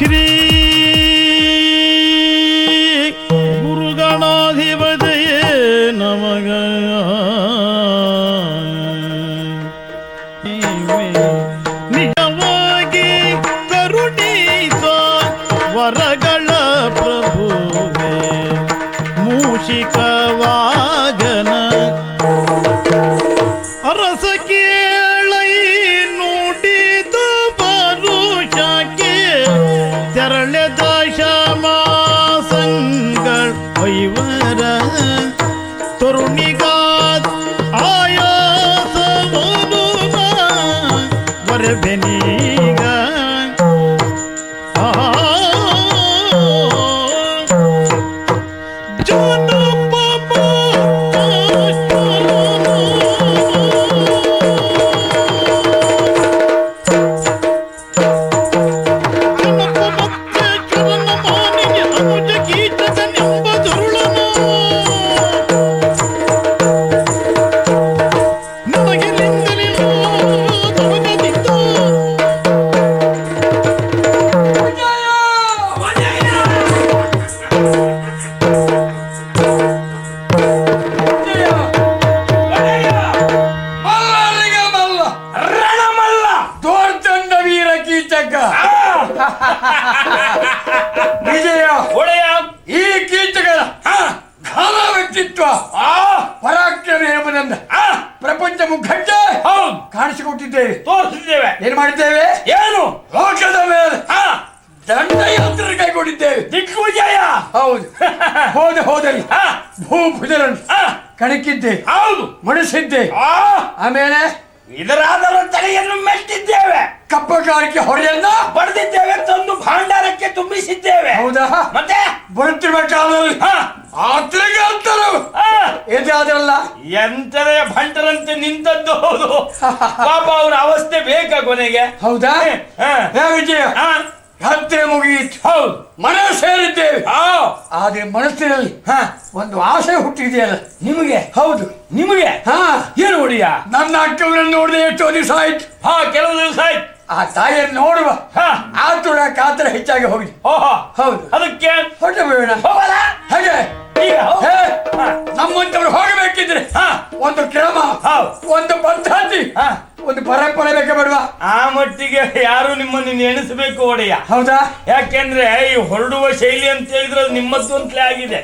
ஸ்ரீ முருகனாதிபதியே நமக Amen. ஐவர தொருணிகா ವಿಜಯ ಒಡೆಯ. ಈ ಆ, ಘನ ವ್ಯಕ್ತಿತ್ವ. ಆ, ಪರಾಕ್ರಮ ಎಂಬುದನ್ನು ಪ್ರಪಂಚ ಹೌದು. ಕಾಣಿಸಿಕೊಟ್ಟಿದ್ದೇವೆ. ತೋರಿಸಿದ್ದೇವೆ. ಏನ್ ಮಾಡಿದ್ದೇವೆ? ಏನು? ಲೋಕದ ಮೇಲೆ ದಂಡಯಾತ್ರ ಕೈಗೊಂಡಿದ್ದೇವೆ. ದಿಗ್ವಿಜಯ. ಹೌದು. ಹೋದ ಹೋದಲ್ಲಿ ಭೂ ಹಾ ಕಣಕಿದ್ದೆ ಹೌದು. ಮಣಿಸಿದ್ದೆ. ಆ, ಆಮೇಲೆ ಇದರಾದರ ತಲೆಯನ್ನು ಮೆಟ್ಟಿದ್ದೇವೆ ಕಪ್ಪಗಾರಿಕೆ ಹೊರೆಯನ್ನ ಪಡೆದಿದ್ದೇವೆ ತಂದು ಭಾಂಡಾರಕ್ಕೆ ತುಂಬಿಸಿದ್ದೇವೆ. ಹೌದಾ? ಮತ್ತೆ? ಬರುತ್ತಿರುವ ಕಾಲದಲ್ಲಿ ಹಾ. ಆತ್ರಿಗೆ ಅಂತಾರೆ. ಎದಾದ್ರಲ್ಲ ಎಂತದೇ ಭಂಟರಂತೆ ನಿಂತದ್ದು ಹೌದು. ಪಾಪ ಅವರ ಅವಸ್ಥೆ ಬೇಕಾ ಕೊನೆಗೆ. ಹೌದಾ? ವಿಜಯ ಹತ್ತೆ ಮುಗಿಯಿತು. ಹೌದು. ಮನೆ ಸೇರಿದ್ದೇವೆ. ಆದ್ರೆ ಮನಸ್ಸಿನಲ್ಲಿ ಹ. ಒಂದು ಆಸೆ ಹುಟ್ಟಿದೆಯಲ್ಲ. ನಿಮಗೆ? ಹೌದು. ನಿಮಗೆ? ಹಾ. ಏನು ಹೊಡಿಯ ನನ್ನ ಅಕ್ಕವರನ್ನು ನೋಡಿದೆ ಎಷ್ಟೋ ದಿವಸ ಆಯ್ತು. ಹಾ ಕೆಲವು ದಿವಸ ಆಯ್ತು. ಆ ತಾಯಿಯನ್ನು ನೋಡುವ. ಹಾ. ಆತುರ ಕಾತರ ಹೆಚ್ಚಾಗಿ ಹೋಗಿದೆ ಓಹೋ. ಹೌದು. ಅದಕ್ಕೆ? ಹೊರಟು ಬೇಡ ಹೋಗಲ್ಲ. ಹಾಗೆ. ಈಗ? ಹೇ ಹಾ. ನಮ್ಮಂತವ್ರು ಹೋಗಬೇಕಿದ್ರೆ ಹಾ. ಒಂದು ಕ್ರಮ ಹೌದು. ಒಂದು ಪದ್ಧತಿ. ಒಂದು ಪರಂಪರೆ ಬೇಕೇ ಬೇಡವಾ ಆ ಮಟ್ಟಿಗೆ ಯಾರು ನಿಮ್ಮನ್ನು ಎಣಿಸಬೇಕು ಒಡೆಯ. ಹೌದಾ? ಯಾಕೆಂದ್ರೆ ಈ ಹೊರಡುವ ಶೈಲಿ ಅಂತ ಹೇಳಿದ್ರೆ ಅದು ನಿಮ್ಮದ್ದು ಅಂತಲೇ ಆಗಿದೆ.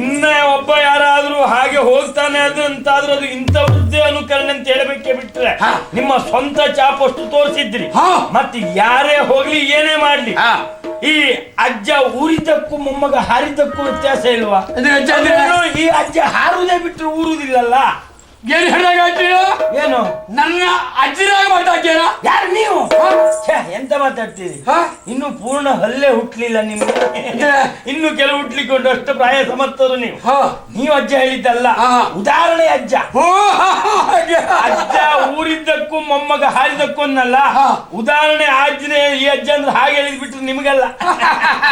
ಇನ್ನ ಒಬ್ಬ ಯಾರಾದ್ರೂ ಹಾಗೆ ಹೋಗ್ತಾನೆ ಅದು ಅಂತಾದ್ರೂ ಅದು ಇಂಥವ್ರದ್ದೇ ಅನುಕರಣೆ ಅಂತ ಹೇಳಬೇಕೆ ಬಿಟ್ರೆ ನಿಮ್ಮ ಸ್ವಂತ ಚಾಪಷ್ಟು ತೋರಿಸಿದ್ರಿ. ಮತ್ತೆ ಯಾರೇ ಹೋಗ್ಲಿ ಏನೇ ಮಾಡ್ಲಿ. ಈ ಅಜ್ಜ ಊರಿದಕ್ಕೂ ಮೊಮ್ಮಗ ಹಾರಿದ್ದಕ್ಕೂ ವ್ಯತ್ಯಾಸ ಇಲ್ವಾ? ಈ ಅಜ್ಜ ಹಾರುವುದೇ ಬಿಟ್ಟರೆ ಊರುದಿಲ್ಲಲ್ಲ. ಏನ್ ಹೇಳಾಗಾಡ್ತೀರ ಮಾತಾಡ್ತೀರಿ? ಇನ್ನು ಪೂರ್ಣ ಹಲ್ಲೆ ಹುಟ್ಲಿಲ್ಲ ನಿಮ್ಗೆ? ಇನ್ನು ಕೆಲವು ಹುಟ್ಲಿಕೊಂಡು ಅಷ್ಟು ಪ್ರಾಯ ಸಮರ್ಥರು ನೀವು. ನೀವು ಅಜ್ಜ ಹೇಳಿದ್ದಲ್ಲ. ಉದಾಹರಣೆ ಅಜ್ಜ. ಅಜ್ಜ ಊರಿದ್ದಕ್ಕೂ ಮೊಮ್ಮಗ ಹಾರಿದಕ್ಕೂ ಅನ್ನಲ್ಲ. ಉದಾಹರಣೆ ಆಜ್ಞೆ ಈ ಅಜ್ಜ ಅಂದ್ರೆ ಹಾಗೆ ಹೇಳಿದ್ ಬಿಟ್ರೆ ನಿಮಗಲ್ಲ.